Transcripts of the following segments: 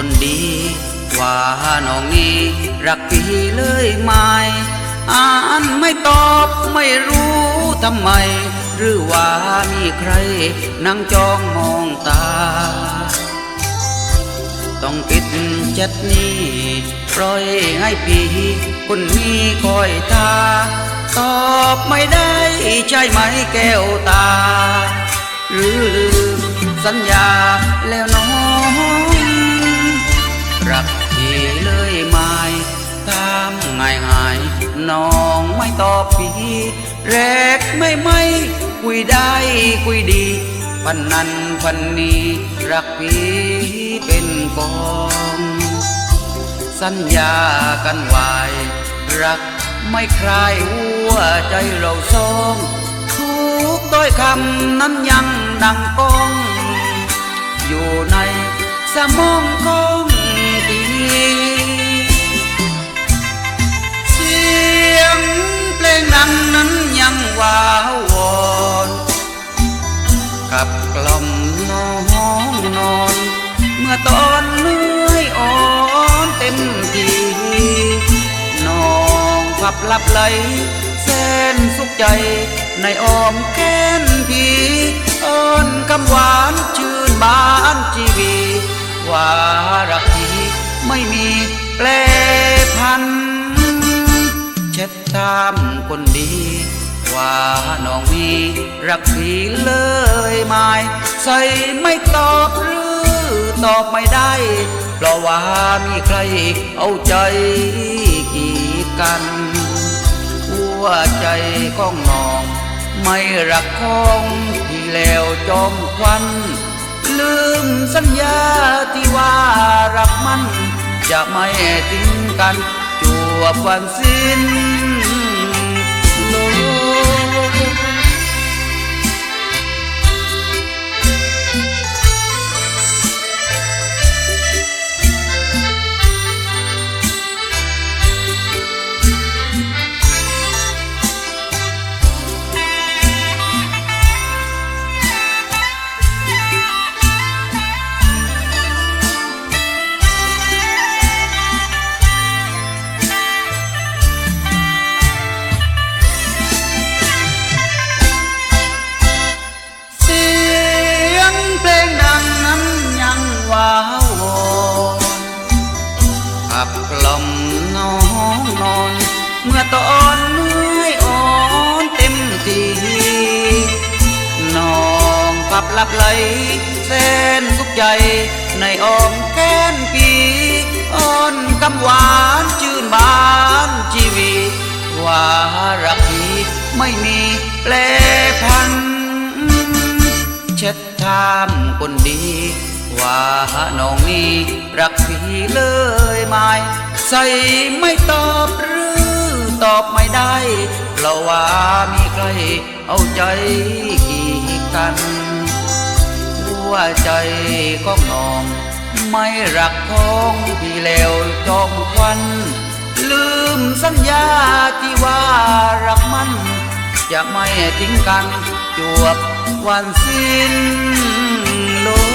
คนดี ว่าน้องนี้รักพี่เลยไหมอ่านไม่ตอบไม่รู้ทำไม หรือว่ามีใครนั่งจ้องมองตา ต้องปิดเจ็ดนี้ปล่อยให้พี่คนนี้คอยทาตอบไม่ได้ใช่ไหมแก้วตา หรือลืมสัญญาแล้วน้อง ง่ายง่ายน้องไม่ตอบพี่ แรกไม่ไม่คุยได้คุยดีพันนั้นพันนี้รักพี่เป็นกองสัญญากันไว้รักไม่คลายหัวใจเราสองทุกต้อยคำนั้นยังดังก้อง อยู่ในสมองของพี่ วาวอนกับกล่อมน้องนอน เมื่อตอนเหนื่อยอ่อนเต็มทีน้องพับหลับไหลแสนสุขใจ ในอ้อมแขนพีอ้อนคำหวานชื่นบานชีวีว่ารักพี่ไม่มีแปลพันเช็ดตามคนดี ว่าน้องมีรักพี่เลยไหมใส่ไม่ตอบหรือตอบไม่ได้ เพราะว่ามีใครเอาใจกีดกันหัวใจของน้อง ไม่รักของพี่แล้วจอมควัน ลืมสัญญาที่ว่ารักมัน จะไม่ทิ้งกันจวบวันสิ้น ลับหลับไหลแสนสุขใจ ในอ้อมแขนปีอ่อนคำหวานชื่นบานชีวีว่ารักพี่ไม่มีแปลพัน เช็ดทามคนดี ว่าน้องนี้รักพี่เลยไหมใส่ไม่ตอบหรือตอบไม่ได้เพราะว่ามีใครเอาใจกีดกัน วใจก็งอง ไม่รักของพี่แล้วจอมควันลืมสัญญาที่ว่ารักมันจะไม่ทิ้งกันจวบวันสิ้นโลก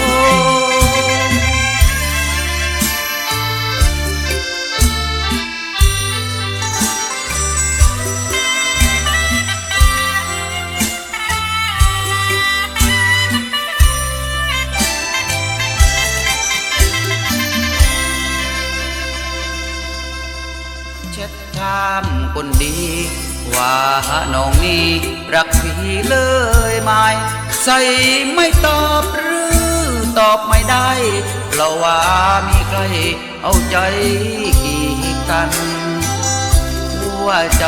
เช็ดทามคนดี ว่าน้องนี้รักพี่เลยไหมใส่ไม่ตอบหรือตอบไม่ได้ เพราะว่ามีใครเอาใจกีดกันหัวใจ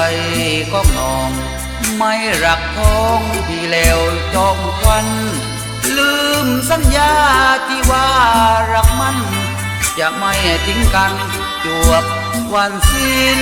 ของน้อง ไม่รักของพี่แล้วจอมควันลืมสัญญาที่ว่ารักมัน จะไม่ทิ้งกันจวบ วันสิ้น